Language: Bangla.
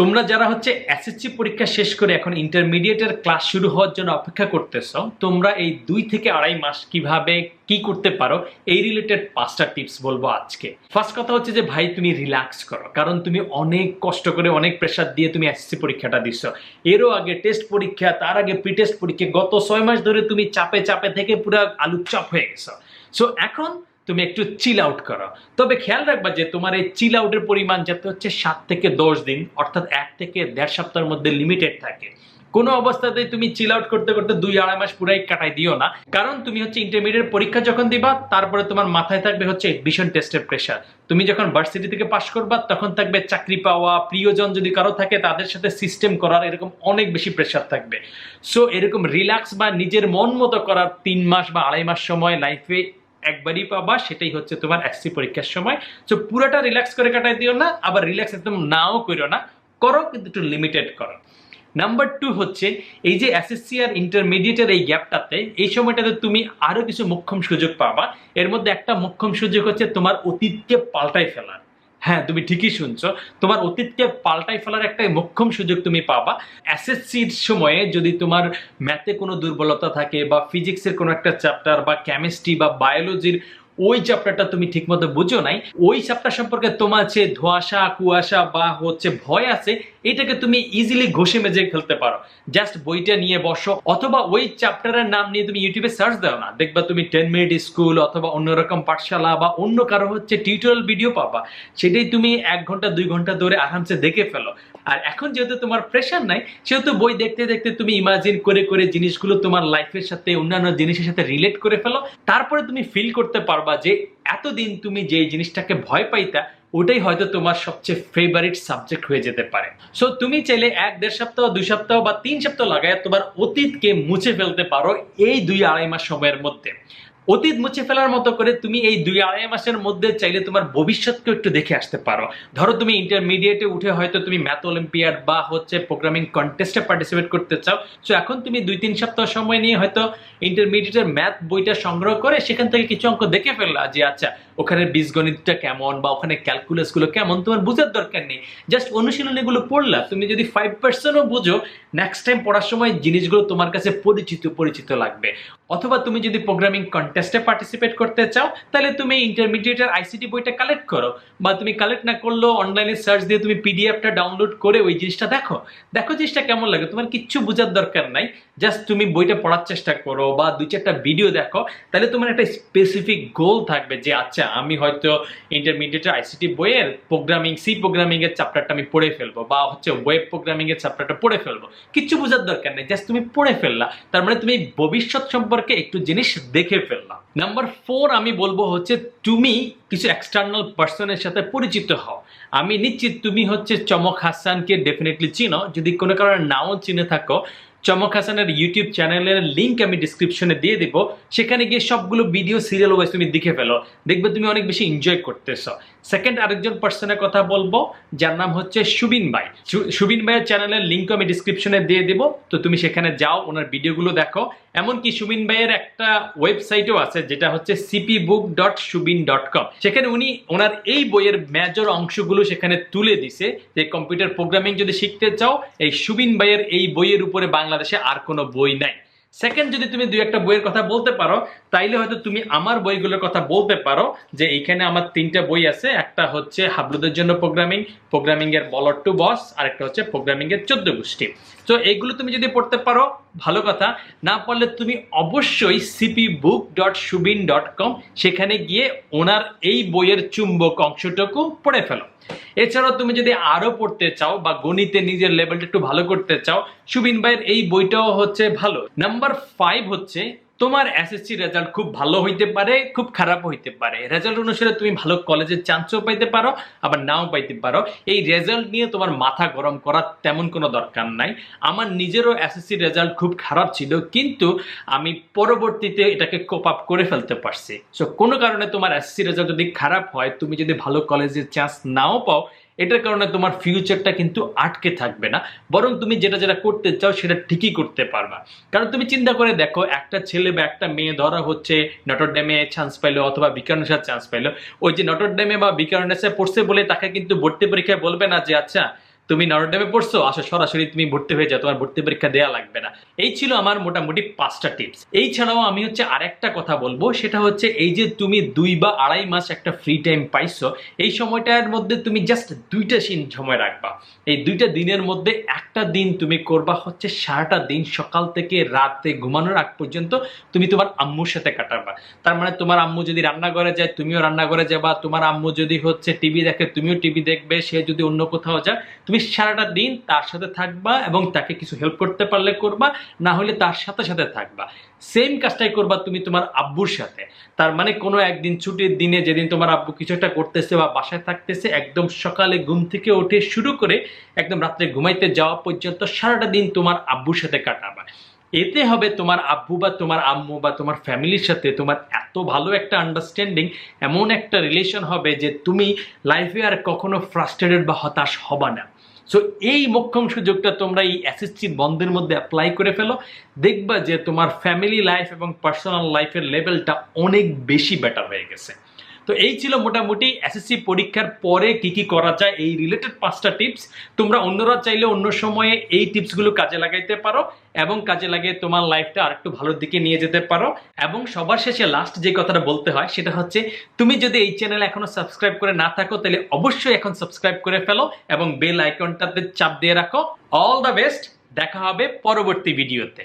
তোমরা যারা হচ্ছে এসএসসি পরীক্ষা শেষ করে এখন ইন্টারমিডিয়েটের ক্লাস শুরু হওয়ার জন্য অপেক্ষা করতেছো, তোমরা এই দুই থেকে আড়াই মাস কীভাবে কি করতে পারো, এই রিলেটেড পাঁচটা টিপস বলব আজকে। ফার্স্ট কথা হচ্ছে যে, ভাই, তুমি রিল্যাক্স করো, কারণ তুমি অনেক কষ্ট করে, অনেক প্রেশার দিয়ে তুমি এসএসসি পরীক্ষাটা দিচ্ছ এরও আগে টেস্ট পরীক্ষা, তার আগে প্রি টেস্ট পরীক্ষা, গত ছয় মাস ধরে তুমি চাপে চাপে থেকে পুরো আলু চাপ হয়ে গেছো। সো এখন তুমি একটু চিল আউট করো। তবে খেয়াল রাখবা যে তোমার এই চিল আউটের পরিমাণ যাতে হচ্ছে সাত থেকে দশ দিন, অর্থাৎ এক থেকে দেড় সপ্তাহের মধ্যে লিমিটেড থাকে। কোনো অবস্থাতেই তুমি চিল আউট করতে করতে দুই আড়াই মাস পুরাই কাটাই দিও না। কারণ তুমি হচ্ছে ইন্টারমিডিয়েট পরীক্ষা যখন দিবা, তারপরে তোমার মাথায় থাকবে হচ্ছে এডমিশন টেস্টের প্রেশার তুমি যখন ভার্সিটি থেকে পাশ করবা, তখন থাকবে চাকরি পাওয়া, প্রিয়জন যদি কারও থাকে, তাদের সাথে সিস্টেম করার এরকম অনেক বেশি প্রেশার থাকবে। সো এরকম রিল্যাক্স বা নিজের মন মতো করার তিন মাস বা আড়াই মাস সময় লাইফে একবারই পাবা, সেটাই হচ্ছে তোমার এসসি পরীক্ষার সময়। তো পুরোটা রিল্যাক্স করে কাটাই দিও না, আবার রিল্যাক্স একদম নাও করো না, করো কিন্তু একটু লিমিটেড করো। নাম্বার টু হচ্ছে, এই যে এসএসসি আর ইন্টারমিডিয়েটের এই গ্যাপটাতে এই সময়টাতে তুমি আরও কিছু মোক্ষম সুযোগ পাবা। এর মধ্যে একটা মোক্ষম সুযোগ হচ্ছে তোমার অতীতকে পাল্টাই ফেলার। হ্যাঁ তুমি ঠিকই শুনছো। তোমার অতীতকে পাল্টাই ফেলার একটা মোক্ষম সুযোগ তুমি পাবা। এসএসসির সময়ে যদি তোমার ম্যাথে কোনো দুর্বলতা থাকে বা ফিজিক্সের কোনো একটা চ্যাপ্টার বা কেমিস্ট্রি বা বায়োলজির ওই চ্যাপ্টারটা তুমি ঠিকমতো বুঝো নাই। ওই চ্যাপ্টার সম্পর্কে তোমার যে ধোয়াশা, কুয়াশা বা হচ্ছে ভয় আছে, এটাকে তুমি ইজিলি ঘষে মেজে ফেলতে পারো। জাস্ট বইটা নিয়ে বসো, অথবা ওই চ্যাপ্টারের নাম নিয়ে তুমি ইউটিউবে সার্চ দাও না। দেখবা তুমি টেন মিনিট স্কুল অথবা অন্যরকম পাঠশালা বা অন্য কারও হচ্ছে টিউটোরিয়াল ভিডিও পাবা। সেটাই তুমি এক ঘণ্টা, দুই ঘণ্টা ধরে আরামসে দেখে ফেলো। আর এখন যেহেতু তোমার প্রেশার নাই, সেহেতু বই দেখতে দেখতে তুমি ইমাজিন করে করে জিনিসগুলো তোমার লাইফের সাথে, অন্যান্য জিনিসের সাথে রিলেট করে ফেলো। তারপরে তুমি ফিল করতে পারবা যে এতদিন তুমি যে জিনিসটাকে ভয় পাইতা, ওটাই হয়তো তোমার সবচেয়ে ফেভারিট সাবজেক্ট হয়ে যেতে পারে। সো তুমি চাইলে এক, দেড় সপ্তাহ, দুই সপ্তাহ বা তিন সপ্তাহ লাগায় তোমার অতীতকে মুছে ফেলতে পারো এই দুই আড়াই মাস সময়ের মধ্যে। অতীত মুছে ফেলার মতো করে তুমি এই দুই আড়াই মাসের মধ্যে চাইলে তোমার ভবিষ্যৎকে একটু দেখে আসতে পারো। ধরো তুমি ইন্টারমিডিয়েটে উঠে হয়তো তুমি ম্যাথ অলিম্পিয়াড বা হচ্ছে প্রোগ্রামিং কন্টেস্টে পার্টিসিপেট করতে চাও। তো এখন তুমি দুই তিন সপ্তাহ সময় নিয়ে হয়তো ইন্টারমিডিয়েটের ম্যাথ বইটা সংগ্রহ করে সেখান থেকে কিছু অঙ্ক দেখে ফেললা যে আচ্ছা ওখানে বীজগণিতটা কেমন বা ওখানে ক্যালকুলাসগুলো কেমন? তোমার বোঝার দরকার নেই। জাস্ট অনুশীলনীগুলো পড়লা, তুমি যদি ফাইভ পার্সেন্টও বুঝো নেক্সট টাইম পড়ার সময় জিনিসগুলো তোমার কাছে পরিচিত পরিচিত লাগবে। অথবা তুমি যদি প্রোগ্রামিং কন্টেস্টে পার্টিসিপেট করতে চাও, তাহলে তুমি ইন্টারমিডিয়েটের আইসিটি বইটা কালেক্ট করো। বা তুমি কালেক্ট না করলেও অনলাইনে সার্চ দিয়ে তুমি পিডিএফটা ডাউনলোড করে ওই জিনিসটা দেখো। দেখো জিনিসটা কেমন লাগে। তোমার কিচ্ছু বোঝার দরকার নাই। জাস্ট তুমি বইটা পড়ার চেষ্টা করো বা দুই চারটা ভিডিও দেখো। তাহলে তোমার একটা স্পেসিফিক গোল থাকবে যে আচ্ছা আমি হয়তো ইন্টারমিডিয়েটের আইসিটি বইয়ের প্রোগ্রামিং সি প্রোগ্রামিং এর চ্যাপ্টারটা আমি পড়ে ফেলব বা হচ্ছে ওয়েব প্রোগ্রামিং এর চ্যাপ্টারটা পড়ে ফেলব। কিছু বোঝার দরকার নেই জাস্ট তুমি পড়ে ফেললা, তার মানে তুমি ভবিষ্যৎ সম্পর্কে একটু জিনিস দেখে ফেললাম নাম্বার ফোর আমি বলব হচ্ছে তুমি কিছু এক্সটার্নাল পার্সনের সাথে পরিচিত হও। আমি নিশ্চিত তুমি হচ্ছে চমক হাসানকে ডেফিনেটলি চিনো। যদি কোনো কারণে নাও চিনে থাকো, চমক হাসানের ইউটিউব চ্যানেলের লিঙ্ক আমি ডিসক্রিপশনে দিয়ে দিব। সেখানে গিয়ে সবগুলো ভিডিও সিরিয়াল ওয়াইজ তুমি দেখে ফেলো। দেখবে তুমি অনেক বেশি এনজয় করতেছো। সেকেন্ড আরেকজন পার্সনের কথা বলব, যার নাম হচ্ছে সুবিন ভাই। সুবিন ভাইয়ের চ্যানেলের লিঙ্ক আমি ডিসক্রিপশনে দিয়ে দেব। তো তুমি সেখানে যাও, ওনার ভিডিওগুলো দেখো। এমনকি সুবিন ভাইয়ের একটা ওয়েবসাইটও আছে যেটা হচ্ছে CP book dot Subin dot com সেখানে উনি ওনার এই বইয়ের মেজর অংশগুলো সেখানে তুলে দিছে যে কম্পিউটার প্রোগ্রামিং যদি শিখতে চাও, এই সুবিন ভাইয়ের এই বইয়ের উপরে বাংলাদেশে আর কোনো বই নাই। সেকেন্ড যদি তুমি দুই একটা বইয়ের কথা বলতে পারো, তাইলে হয়তো তুমি আমার বইগুলোর কথা বলতে পারো যে এইখানে আমার তিনটা বই আছে। একটা হচ্ছে হাবলুদের জন্য প্রোগ্রামিং প্রোগ্রামিং এর বলর টু বস আর একটা হচ্ছে প্রোগ্রামিং এর চোদ্দ গোষ্ঠী। তো এগুলো তুমি যদি পড়তে পারো, ভালো কথা। না পারলে তুমি অবশ্যই CP book dot Subin dot com সেখানে গিয়ে ওনার এই বইয়ের চুম্বক অংশটুকু পড়ে ফেলো। এছাড়াও তুমি যদি আরও পড়তে চাও বা গণিতে নিজের লেভেলটা একটু ভালো করতে চাও সুবিন ভাইয়ের এই বইটাও হচ্ছে ভালো। নাম্বার ফাইভ হচ্ছে তোমার এসএসসি রেজাল্ট খুব ভালো হইতে পারে, খুব খারাপ হইতে পারে। রেজাল্ট অনুসারে তুমি ভালো কলেজের চান্সও পাইতে পারো, আবার নাও পাইতে পারো। এই রেজাল্ট নিয়ে তোমার মাথা গরম করার তেমন কোনো দরকার নাই। আমার নিজেরও এসএসসি রেজাল্ট খুব খারাপ ছিল, কিন্তু আমি পরবর্তীতে এটাকে কোপ আপ করে ফেলতে পারছি। সো কোনো কারণে তোমার এসএসসি রেজাল্ট যদি খারাপ হয়, তুমি যদি ভালো কলেজের চান্স নাও পাও এটার কারণে তোমার ফিউচারটা কিন্তু আটকে থাকবে না। বরং তুমি যেটা যেটা করতে চাও সেটা ঠিকই করতে পারবা। কারণ তুমি চিন্তা করে দেখো, একটা ছেলে বা একটা মেয়ে ধরা হচ্ছে নটর ড্যামে চান্স পাইলো অথবা বিকারণেশার চান্স পাইলো। ওই যে নটর ড্যামে বা বিকারণেশে পড়ছে বলে তাকে কিন্তু ভর্তি পরীক্ষায় বলবে না যে আচ্ছা তুমি নরডেমে পড়ছো? আসো, সরাসরি তুমি ভর্তি হয়ে যাও, তোমার ভর্তি পরীক্ষা দেওয়া লাগবে না। এই ছিল আমার মোটামুটি পাঁচটা টিপস এই ছাড়াও আমি হচ্ছে আরেকটা কথা বলব, সেটা হচ্ছে এই যে তুমি দুই বা আড়াই মাস একটা ফ্রি টাইম পাইছো, এই সময়টার মধ্যে তুমি জাস্ট দুইটা সিন সময় রাখবা। এই দুইটা দিনের মধ্যে একটা দিন তুমি করবা হচ্ছে সারাটা দিন সকাল থেকে রাতে ঘুমানোর আগ পর্যন্ত তুমি তোমার আম্মুর সাথে কাটাবা। তার মানে তোমার আম্মু যদি রান্না রান্নাঘরে যায়, তুমিও রান্নাঘরে যাবা। তোমার আম্মু যদি হচ্ছে টিভি দেখে, তুমিও টিভি দেখবে, সে যদি অন্য কোথাও যায়, তুমি সারাটা দিন তার সাথে থাকবা এবং তাকে কিছু হেল্প করতে পারলে করবা, না হলে তার সাথে সাথে থাকবা। সেম কাজটাই করবা তুমি তোমার আব্বুর সাথে। তার মানে কোনো একদিন ছুটির দিনে যেদিন তোমার আব্বু কিছু একটা করতেছে বা বাসায় থাকতেছে, একদম সকালে ঘুম থেকে উঠে শুরু করে একদম রাত্রে ঘুমাইতে যাওয়া পর্যন্ত সারাটা দিন তোমার আব্বুর সাথে কাটাবা। এতে হবে তোমার আব্বু বা তোমার আম্মু বা তোমার ফ্যামিলির সাথে তোমার এত ভালো একটা আন্ডারস্ট্যান্ডিং এমন একটা রিলেশন হবে যে তুমি লাইফে আর কখনো ফ্রাস্ট্রেটেড বা হতাশ হবা না। সো এই মোক্ষম সুযোগটা তোমরা এই অ্যাসিস্টিভ বন্ধের মধ্যে অ্যাপ্লাই করে ফেলো। দেখবা যে তোমার ফ্যামিলি লাইফ এবং পার্সোনাল লাইফের লেভেলটা অনেক বেশি বেটার হয়ে গেছে। তো এই ছিল মোটামুটি এসএসসি পরীক্ষার পরে কি কি করা যায়, এই রিলেটেড পাঁচটা টিপস তোমরা অন্যরা চাইলে অন্য সময়ে এই টিপসগুলো কাজে লাগাইতে পারো এবং কাজে লাগিয়ে তোমার লাইফটা আরেকটু ভালোর দিকে নিয়ে যেতে পারো। এবং সবার শেষে লাস্ট যে কথাটা বলতে হয়, সেটা হচ্ছে তুমি যদি এই চ্যানেল এখনও সাবস্ক্রাইব করে না থাকো, তাহলে অবশ্যই এখন সাবস্ক্রাইব করে ফেলো এবং বেল আইকনটাতে চাপ দিয়ে রাখো। অল দ্য বেস্ট দেখা হবে পরবর্তী ভিডিওতে